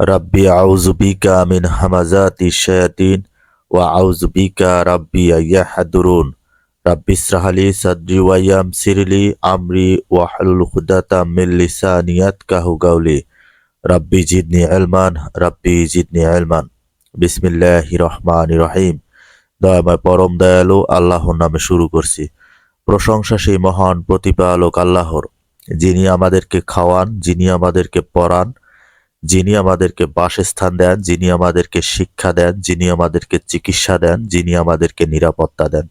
রাব্বি আউজুবিকা মিন হামাজাতি শায়াতিন ওয়া আউজুবিকা রব্বি আইয়া হাদুরুন রাব্বি সাহালি সাদ্রি ওয়াইয়াম সিরিলি আমরি ওয়াহালুল খুদাতা মিন লিসানিয়াত কাহু গাউলি রাব্বি জিদনি আলমান রাব্বি জিদনি আলমান বিসমিল্লাহ রহমান রহিম। দয়াময় পরম দয়ালু আল্লাহর নামে শুরু করছি। প্রশংসা সেই মহান প্রতিপালক আল্লাহর, যিনি আমাদেরকে খাওয়ান, যিনি আমাদেরকে পড়ান যিনি আমাদেরকে বাসস্থান দেন, যিনি আমাদেরকে শিক্ষা দেন, যিনি আমাদেরকে চিকিৎসা দেন, যিনি আমাদেরকে নিরাপত্তা দেন।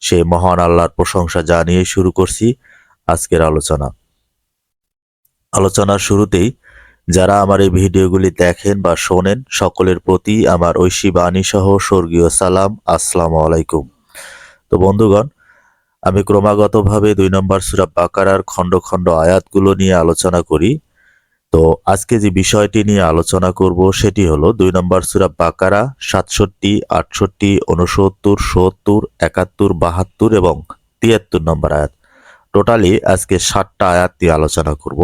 সেই মহান আল্লাহর প্রশংসা জানিয়ে শুরু করছি আজকের আলোচনা। আলোচনার শুরুতেই যারা আমার এই ভিডিওগুলি দেখেন বা শোনেন, সকলের প্রতি আমার ঐশী বাণী সহ স্বর্গীয় সালাম, আসসালামু আলাইকুম। তো বন্ধুগণ, আমি ক্রমাগতভাবে দুই নম্বর সুরা বাকারার খণ্ড খণ্ড আয়াতগুলো নিয়ে আলোচনা করি। তো আজকে যে বিষয়টি নিয়ে আলোচনা করব সেটি হলো দুই নম্বর সুরা বাকারা, সাতষট্টি, আটষট্টি উনসত্তর সত্তর, একাত্তর, বাহাত্তর এবং তিয়াত্তর নম্বর আয়াত। টোটালি আজকে ষাটটা আয়াত নিয়ে আলোচনা করব।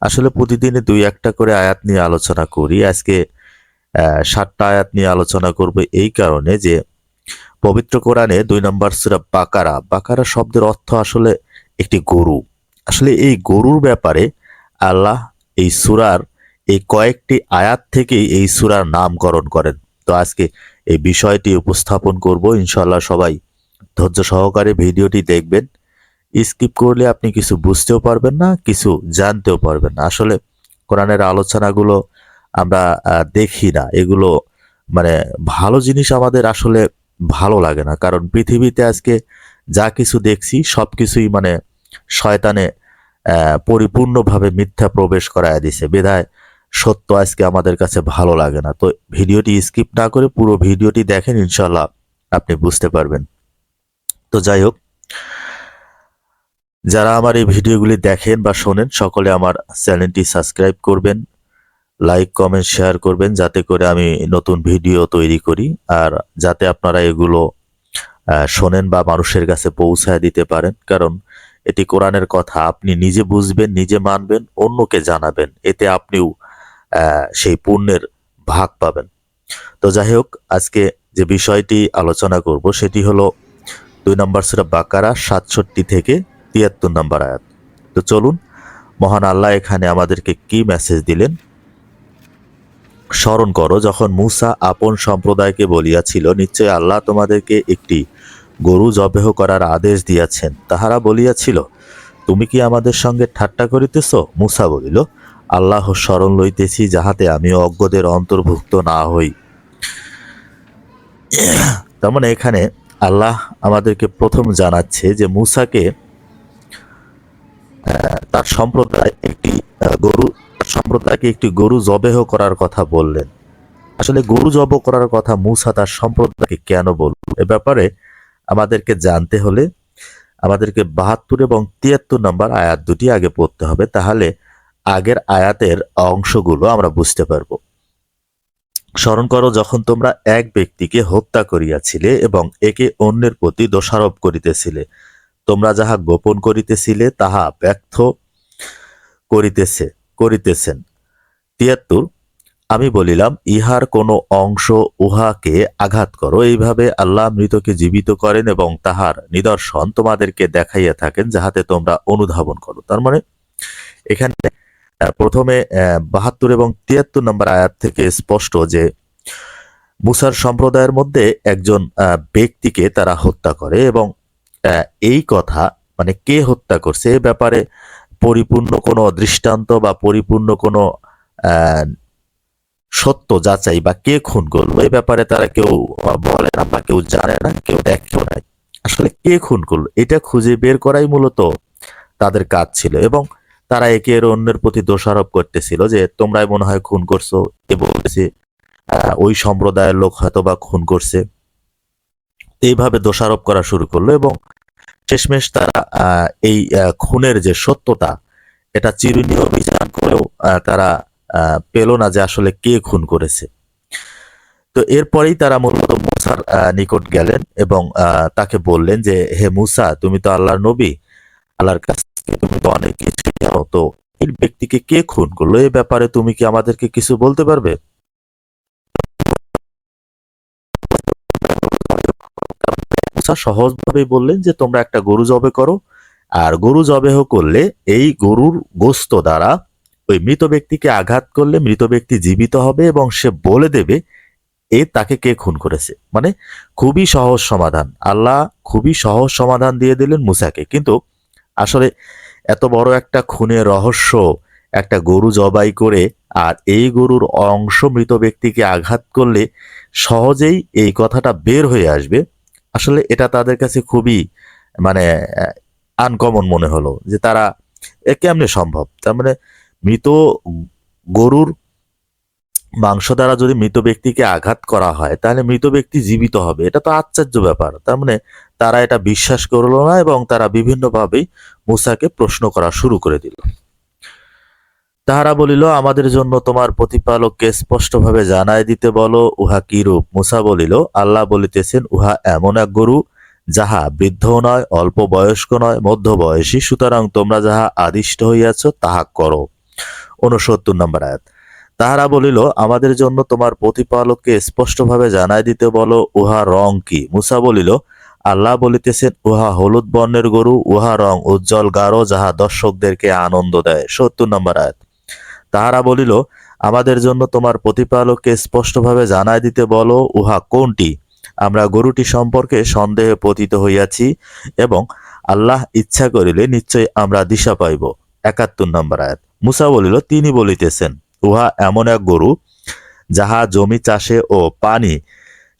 আসলে প্রতিদিনে দুই একটা করে আয়াত নিয়ে আলোচনা করি। আজকে ষাটটা আয়াত নিয়ে আলোচনা করব এই কারণে যে পবিত্র কোরআনে দুই নম্বর সুরা বাকারা বাকারা শব্দের অর্থ আসলে একটি গরু। আসলে এই গরুর ব্যাপারে আল্লাহ এই সুরার, এই কয়েকটি আয়াত থেকেই এই সুরার নামকরণ করেন। তো আজকে এই বিষয়টি উপস্থাপন করব ইনশাল্লাহ সবাই। ধৈর্য সহকারে ভিডিওটি দেখবেন। স্কিপ করলে আপনি কিছু বুঝতেও পারবেন না, কিছু জানতেও পারবেন না। আসলে কোরআনের আলোচনাগুলো আমরা দেখি না। এগুলো মানে ভালো জিনিস আমাদের আসলে ভালো লাগে না। কারণ পৃথিবীতে আজকে যা কিছু দেখছি সব কিছুই মানে শয়তানে পরিপূর্ণভাবে মিথ্যা প্রবেশ করায় দিছে। বেধায় সত্য আজকে আমাদের কাছে ভালো লাগে না। তো ভিডিওটি স্কিপ না করে পুরো ভিডিওটি দেখেন ইনশাল্লাহ আপনি বুঝতে পারবেন। তো যাই হোক, যারা আমার এই ভিডিওগুলি দেখেন বা শোনেন, সকলে আমার চ্যানেলটি সাবস্ক্রাইব করবেন, লাইক, কমেন্ট, শেয়ার করবেন, যাতে করে আমি নতুন ভিডিও তৈরি করি আর যাতে আপনারা এগুলো শোনেন বা মানুষের কাছে পৌঁছায় দিতে পারেন। কারণ এটি কোরআনের কথা। আপনি নিজে বুঝবেন, নিজে মানবেন, অন্যকে জানাবেন। এতে আপনিও সেই পুণ্যের ভাগ পাবেন। তো যাই হোক, আজকে যে বিষয়টি আলোচনা করব সেটি হলো দুই নম্বর সুরা বাকারা, সাতষট্টি থেকে তিয়াত্তর নম্বর আয়াত। তো চলুন, মহান আল্লাহ এখানে আমাদেরকে কি মেসেজ দিলেন? স্মরণ করো, যখন মুসা আপন সম্প্রদায়কে বলিয়াছিল নিশ্চয় আল্লাহ তোমাদেরকে একটি গরু জবেহ করার আদেশ দিয়াছেন। তাহারা বলিয়াছিল, তুমি কি আমাদের সঙ্গে ঠাট্টা করিতেছ? মুসা বলিল, আল্লাহ স্মরণ লইতেছি যাহাতে আমি অজ্ঞদের অন্তর্ভুক্ত না হই। তার মানে এখানে আল্লাহ আমাদেরকে প্রথম জানাচ্ছে যে মুসাকে তার সম্প্রদায় একটি গরু সম্প্রদায়কে একটি গরু জবেহ করার কথা বললেন। আসলে গরু জব করার কথা মুসা তার সম্প্রদায়কে কেন বলল? এ ব্যাপারে আমাদেরকে জানতে হলে আমাদেরকে বাহাত্তর এবং তিয়াত্তর নম্বর আয়াত দুটি আগে পড়তে হবে, তাহলে আগের আয়াতের অংশগুলো আমরা বুঝতে পারব। স্মরণ করো, যখন তোমরা এক ব্যক্তিকে হত্যা করিয়াছিলে এবং একে অন্যের প্রতি দোষারোপ করিতেছিলে, তোমরা যাহা গোপন করিতেছিলে তাহা ব্যর্থ করিতেছে, করিতেছেন। তিয়াত্তর আমি বলিলাম, ইহার কোনো অংশ উহাকে আঘাত করো। এইভাবে আল্লাহ মৃতকে জীবিত করেন এবং তাহার নিদর্শন তোমাদেরকে দেখাইয়া থাকেন, যাহাতে তোমরা অনুধাবন করো। তার মানে এখানে প্রথমে বাহাত্তর এবং তিয়াত্তর নম্বর আয়াত থেকে স্পষ্ট যে, মুসার সম্প্রদায়ের মধ্যে একজন ব্যক্তিকে তারা হত্যা করে এবং এই কথা মানে কে হত্যা করছে, এ ব্যাপারে পরিপূর্ণ কোনো দৃষ্টান্ত বা পরিপূর্ণ কোনো সত্য যাচাই বা কে খুন করল, এই ব্যাপারে তারা কেউ বলে না বা কেউ জানে না, কেউ দেখেও নাই। আসলে কে খুন করল, এটা খুঁজে বের করাই মূলত তাদের কাজ ছিল এবং তারা একে এর অন্যের প্রতি দোষারোপ করতেছিল যে তোমরাই মনে হয় খুন করছ, এ বলতেছে ওই সম্প্রদায়ের লোক হয়তো বা খুন করছে। এইভাবে দোষারোপ করা শুরু করল এবং শেষমেশ তারা এই খুনের যে সত্যতা, এটা চিরুনীয় বিচার করেও তারা পেল না যে আসলে কে খুন করেছে। তো এরপরেই তারা মূলত মুসার নিকট গেলেন এবং তাকে বললেন যে, হে মুসা, তুমি তো আল্লাহর নবী। আল্লাহর কাছ থেকে তুমি তো অনেক কিছু জানো তো এই ব্যক্তিকে কে খুন করল? এ ব্যাপারে তুমি কি আমাদেরকে কিছু বলতে পারবে? সহজভাবে বললেন যে, তোমরা একটা গরু জবে করো। আর গরু জবেহ করলে এই গরুর গোস্ত দ্বারা ওই মৃত ব্যক্তিকে আঘাত করলে মৃত ব্যক্তি জীবিত হবে এবং সে বলে দেবে, এ তাকে কে খুন করেছে? মানে খুবই সহজ সমাধান। আল্লাহ খুবই সহজ সমাধান দিয়ে দিলেন মুসাকে। কিন্তু আসলে এত বড় একটা খুনের রহস্য একটা গরু জবাই করে আর এই গরুর অংশ মৃত ব্যক্তিকে আঘাত করলে সহজেই এই কথাটা বের হয়ে আসবে। আসলে এটা তাদের কাছে খুবই মানে আনকমন মনে হলো যে তারা, এ কেমনে সম্ভব? তার মানে মৃত গরুর মাংস দ্বারা যদি মৃত ব্যক্তিকে আঘাত করা হয়, তাহলে মৃত ব্যক্তি জীবিত হবে। এটা তো আশ্চর্য ব্যাপার। তার মানে তারা এটা বিশ্বাস করল না এবং তারা বিভিন্নভাবেই মুসাকে প্রশ্ন করা শুরু করে দিল। তাহারা বলিল, আমাদের জন্য তোমার প্রতিপালককে স্পষ্টভাবে জানায় দিতে বলো, উহা কি রূপ? মুসা বলিল, আল্লাহ বলিতেছেন, উহা এমন এক গরু যাহা বৃদ্ধ নয়, অল্প বয়স্ক নয় মধ্য বয়সী সুতরাং তোমরা যাহা আদিষ্ট হইয়াছ, তাহা করো। উনসত্তর নম্বর আয়াত। তাহারা বলিল, আমাদের জন্য তোমার প্রতিপালককে স্পষ্টভাবে জানাই দিতে বলো, উহা রং কি? মুসা বলিল, আল্লাহ বলিতেছেন, উহা হলুদ বর্ণের গরু, উহা রং উজ্জ্বল গাঢ়, যাহা দর্শকদেরকে আনন্দ দেয়। সত্তর নম্বর আয়াত। তাহারা বলিল, আমাদের জন্য তোমার প্রতিপালককে স্পষ্টভাবে জানাই দিতে বলো, উহা কোনটি? আমরা গরুটি সম্পর্কে সন্দেহে পতিত হইয়াছি এবং আল্লাহ ইচ্ছা করিলে নিশ্চয় আমরা দিশা পাইব। একাত্তর নম্বর আয়াত। মুসা বলিল, তিনি বলিতেছেন, উহা এমন এক গরু যাহা জমি চাষে ও পানি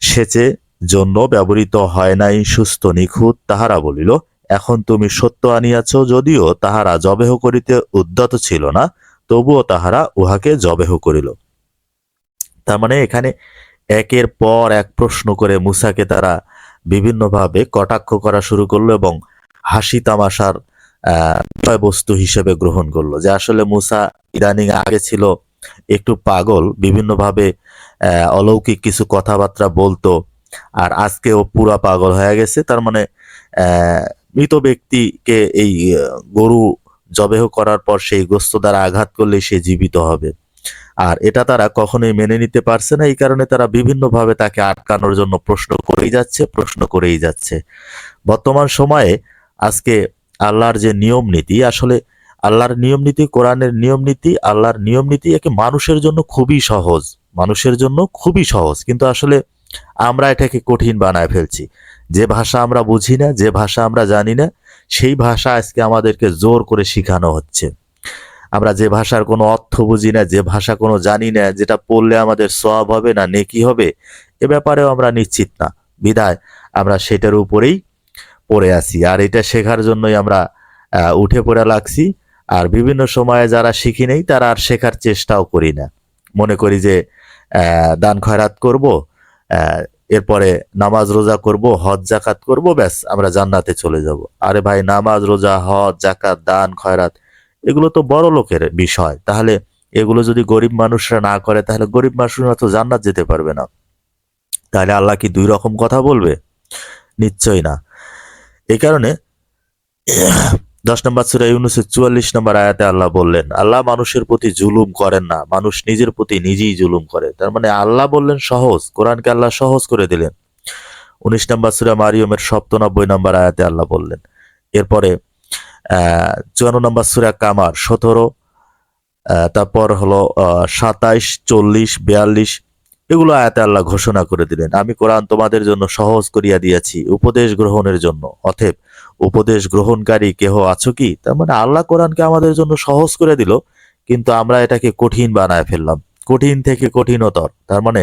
সেচে জন্য ব্যবহৃত হয় নাই, সুস্থ, নিখুঁত। তাহারা বলিল, এখন তুমি সত্য আনিয়াছ, যদিও তাহারা জবেহ করিতে উদ্যত ছিল না, তবুও তাহারা উহাকে জবেহ করিল। তার মানে এখানে একের পর এক প্রশ্ন করে মুসাকে তারা বিভিন্নভাবে কটাক্ষ করা শুরু করল এবং হাসি তামাশার বিষয়বস্তু হিসেবে গ্রহণ করল। যে আসলে মুসা ইদানিং আগে ছিল একটু পাগল, বিভিন্নভাবে অলৌকিক কিছু কথাবার্তা বলতো, আর আজকে ও পুরা পাগল হয়ে গেছে। তার মানে মৃত ব্যক্তিকে এই গরু জবেহ করার পর সেই গোস্ত দ্বারা আঘাত করলে সে জীবিত হবে। আর এটা তারা কখনোই মেনে নিতে পারছে না। এই কারণে তারা বিভিন্নভাবে তাকে আটকানোর জন্য প্রশ্ন করেই যাচ্ছে, প্রশ্ন করেই যাচ্ছে। বর্তমান সময়ে আজকে আল্লাহর যে নিয়ম নীতি, আসলে আল্লাহর নিয়ম নীতি, কোরআনের নিয়ম নীতি, আল্লাহর নিয়ম নীতি একে মানুষের জন্য খুবই সহজ, মানুষের জন্য খুবই সহজ। কিন্তু আসলে আমরা এটাকে কঠিন বানায় ফেলছি। যে ভাষা আমরা বুঝি না, যে ভাষা আমরা জানি না, সেই ভাষা আজকে আমাদেরকে জোর করে শেখানো হচ্ছে। আমরা যে ভাষার কোনো অর্থ বুঝি না, যে ভাষা কোনো জানি না, যেটা পড়লে আমাদের সব হবে না, নেকি হবে, এ ব্যাপারেও আমরা নিশ্চিত না। বিদায় আমরা সেটার উপরেই পড়ে আছি। আর এটা শেখার জন্যই আমরা উঠে পড়ে লাগছি। আর বিভিন্ন সময়ে যারা শিখি নেই, তারা আর শেখার চেষ্টাও করি না। মনে করি যে দান খয়রাত করব এরপরে নামাজ রোজা করব, হজ জাকাত করব, ব্যাস, আমরা জান্নাতে চলে যাব। আরে ভাই, নামাজ রোজা, হজ জাকাত, দান খয়রাত, এগুলো তো বড় লোকের বিষয়। তাহলে এগুলো যদি গরিব মানুষরা না করে, তাহলে গরিব মানুষরা তো জান্নাত যেতে পারবে না। তাহলে আল্লাহ কি দুই রকম কথা বলবে? নিশ্চয়ই না। এই কারণে দশ নম্বর সুরা ইউনুসের চুয়াল্লিশ নম্বর আয়াতে আল্লাহ বললেন, আল্লাহ মানুষের প্রতি জুলুম করেন না, মানুষ নিজের প্রতি নিজেই জুলুম করে। তার মানে আল্লাহ বললেন সহজ, কোরআনকে আল্লাহ সহজ করে দিলেন। উনিশ নম্বর সুরা মারিয়মের সপ্তানব্বই নম্বর আয়াতে আল্লাহ বললেন। এরপরে চুয়ান্ন নম্বর সুরা কামার সতেরো তারপর হলো সাতাইশ, চল্লিশ, বিয়াল্লিশ এগুলো আয়াতে আল্লাহ ঘোষণা করে দিলেন, আমি কোরআন তোমাদের জন্য সহজ করিয়া দিয়াছি, উপদেশ গ্রহণের জন্য। অথেব উপদেশ গ্রহণকারী কেহ আছো কি? তার মানে আল্লাহ কোরআনকে আমাদের জন্য সহজ করে দিল, কিন্তু আমরা এটাকে কঠিন বানায় ফেললাম। কঠিন থেকে কঠিনতর। তার মানে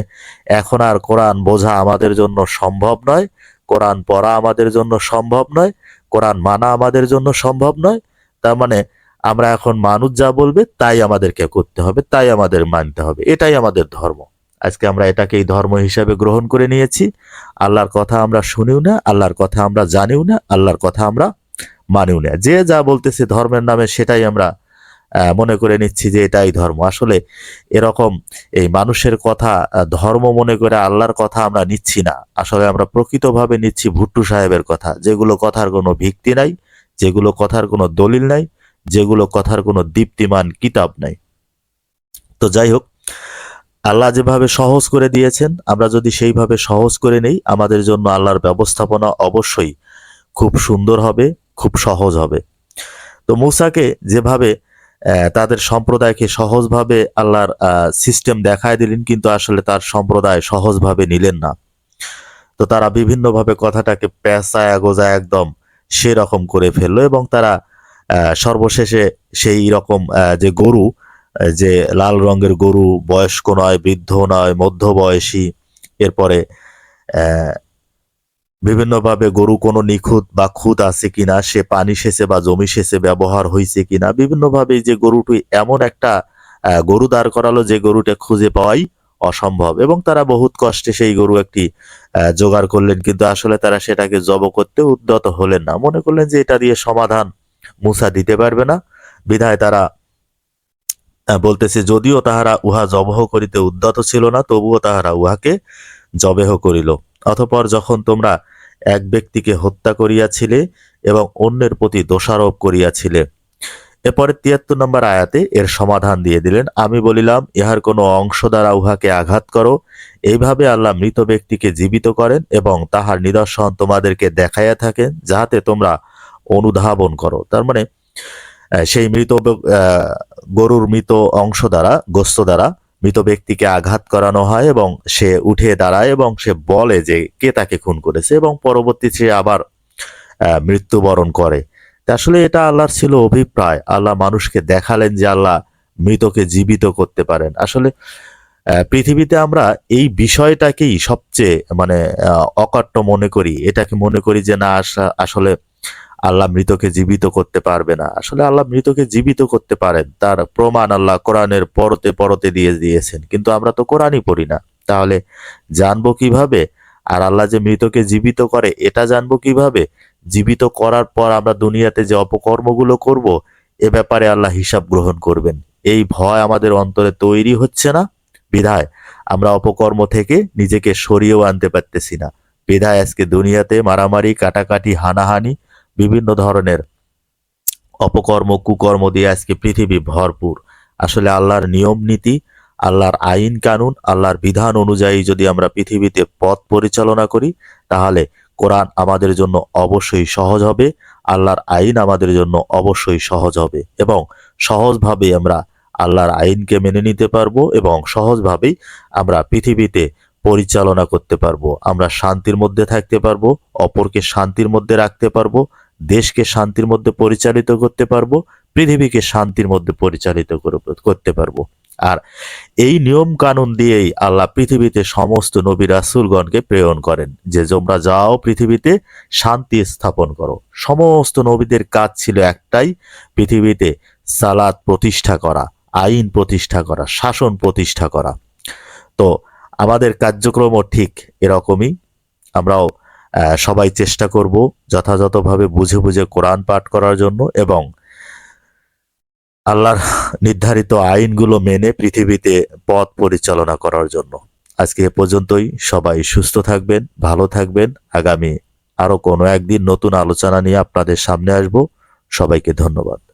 এখন আর কোরআন বোঝা আমাদের জন্য সম্ভব নয়, কোরআন পড়া আমাদের জন্য সম্ভব নয়, কোরআন মানা আমাদের জন্য সম্ভব নয়। তার মানে আমরা এখন মানুষ যা বলবে, তাই আমাদেরকে করতে হবে, তাই আমাদের মানতে হবে। এটাই আমাদের ধর্ম। আজকে আমরা এটাকেই ধর্ম হিসাবে গ্রহণ করে নিয়েছি। আল্লাহর কথা আমরা শুনিও না, আল্লাহর কথা আমরা জানিও না, আল্লাহর কথা আমরা মানিও না। যে যা বলতেছে ধর্মের নামে সেটাই আমরা মনে করে নিচ্ছি যে এটাই ধর্ম। আসলে এরকম এই মানুষের কথা ধর্ম মনে করে আল্লাহর কথা আমরা নিচ্ছি না। আসলে আমরা প্রকৃতভাবে নিচ্ছি ভুট্টু সাহেবের কথা। যেগুলো কথার কোনো ভিত্তি নাই, যেগুলো কথার কোনো দলিল নাই, যেগুলো কথার কোনো দীপ্তিমান কিতাব নাই। তো যাই হোক আল্লাহ যেভাবে সহজ করে দিয়েছেন, আমরা যদি সেইভাবে সহজ করে নেই, আমাদের জন্য আল্লাহর ব্যবস্থাপনা অবশ্যই খুব সুন্দর হবে, খুব সহজ হবে। তো মুসাকে যেভাবে তাদের সম্প্রদায়কে সহজভাবে আল্লাহর সিস্টেম দেখায় দিলেন, কিন্তু আসলে তার সম্প্রদায় সহজভাবে নিলেন না। তো তারা বিভিন্নভাবে কথাটাকে পেঁচায় গোজা একদম সেরকম করে ফেলল এবং তারা সর্বশেষে সেই রকম যে গরু যে লাল রঙের গরু বয়স্ক নয় বৃদ্ধ নয় মধ্যবয়সী। এরপরে আহ, বিভিন্নভাবে গরু কোনো নিখুঁত বা খুঁত আছে কিনা সে পানি সেচে বা জমি সেচে ব্যবহার হয়েছে কিনা বিভিন্নভাবে যে গরুটি এমন একটা গরু দাঁড় করালো যে গরুটা খুঁজে পাওয়াই অসম্ভব। এবং তারা বহুত কষ্টে সেই গরু একটি জোগাড় করলেন কিন্তু আসলে তারা সেটাকে জব করতে উদ্যত হলেন না। মনে করলেন যে এটা দিয়ে সমাধান মুসা দিতে পারবে না। বিধায় তারা বলতেছে, যদিও তাহারা উহা জবহ করিতে উদ্যত ছিল না, তবুও তাহারা উহাকে জবেহ করিল। অতঃপর যখন তোমরা এক ব্যক্তিকে হত্যা করিয়াছিলে এবং অন্যের প্রতি দোষারোপ করিয়াছিলে, এরপরে তিয়াত্তর নম্বর আয়াতে এর সমাধান দিয়ে দিলেন। আমি বলিলাম, ইহার কোনো অংশ দ্বারা উহাকে আঘাত করো। এইভাবে আল্লাহ মৃত ব্যক্তিকে জীবিত করেন এবং তাহার নিদর্শন তোমাদেরকে দেখাইয়া থাকেন, যাহাতে তোমরা অনুধাবন করো। তার মানে সেই মৃত গরুর মৃত অংশ দ্বারা, গোস্ত দ্বারা মৃত ব্যক্তিকে আঘাত করানো হয় এবং সে উঠে দাঁড়ায় এবং সে বলে যে কে তাকে খুন করেছে এবং পরবর্তী সে আবার মৃত্যুবরণ করে। আসলে এটা আল্লাহর ছিল অভিপ্রায়। আল্লাহ মানুষকে দেখালেন যে আল্লাহ মৃতকে জীবিত করতে পারেন। আসলে পৃথিবীতে আমরা এই বিষয়টাকেই সবচেয়ে মানে অকাট্য মনে করি। এটাকে মনে করি যে না, আস- আসলে আল্লাহ মৃতকে জীবিত করতে পারবে না। আসলে আল্লাহ মৃতকে জীবিত করতে পারেন, তার প্রমাণ আল্লাহ কোরআনের পরতে পরতে দিয়ে দিয়েছেন, কিন্তু আমরা তো কোরআনই পড়ি না। তাহলে জানব কীভাবে? আর আল্লাহ যে মৃতকে জীবিত করে, এটা জানব কীভাবে? জীবিত করার পর আমরা দুনিয়াতে যে অপকর্মগুলো করব, এ ব্যাপারে আল্লাহ হিসাব গ্রহণ করবেন। এই ভয় আমাদের অন্তরে তৈরি হচ্ছে না। বিধায় আমরা অপকর্ম থেকে নিজেকে সরিয়েও আনতে পারতেছি না। বিধায় আজকে দুনিয়াতে মারামারি, কাটাকাটি, হানাহানি বিভিন্ন ধরনের অপকর্ম, কুকর্ম দিয়ে আজকে পৃথিবী ভরপুর। আসলে আল্লাহর নিয়ম নীতি, আল্লাহর আইন কানুন, আল্লাহর বিধান অনুযায়ী যদি আমরা পৃথিবীতে পথ পরিচালনা করি, তাহলে কোরআন আমাদের জন্য অবশ্যই সহজ হবে, আল্লাহর আইন আমাদের জন্য অবশ্যই সহজ হবে এবং সহজভাবে আমরা আল্লাহর আইনকে মেনে নিতে পারব এবং সহজভাবেই আমরা পৃথিবীতে পরিচালনা করতে পারব। আমরা শান্তির মধ্যে থাকতে পারব, অপরকে শান্তির মধ্যে রাখতে পারব দেশকে শান্তির মধ্যে পরিচালিত করতে পারব, পৃথিবীকে শান্তির মধ্যে পরিচালিত করে- করতে পারব। আর এই নিয়ম কানুন দিয়েই আল্লাহ পৃথিবীতে সমস্ত নবী রাসূলগণকে প্রেরণ করেন যে, তোমরা যাও পৃথিবীতে শান্তি স্থাপন করো। সমস্ত নবীদের কাজ ছিল একটাই, পৃথিবীতে সালাত প্রতিষ্ঠা করা, আইন প্রতিষ্ঠা করা, শাসন প্রতিষ্ঠা করা। তো আমাদের কার্যক্রমও ঠিক এরকমই। আমরাও সবাই চেষ্টা করব যথাযথভাবে বুঝে বুঝে কোরআন পাঠ করার জন্য এবং আল্লাহর নির্ধারিত আইনগুলো মেনে পৃথিবীতে পথ পরিচালনা করার জন্য। আজকে এ পর্যন্তই। সবাই সুস্থ থাকবেন, ভালো থাকবেন। আগামী আরও কোনো একদিন নতুন আলোচনা নিয়ে আপনাদের সামনে আসব। সবাইকে ধন্যবাদ।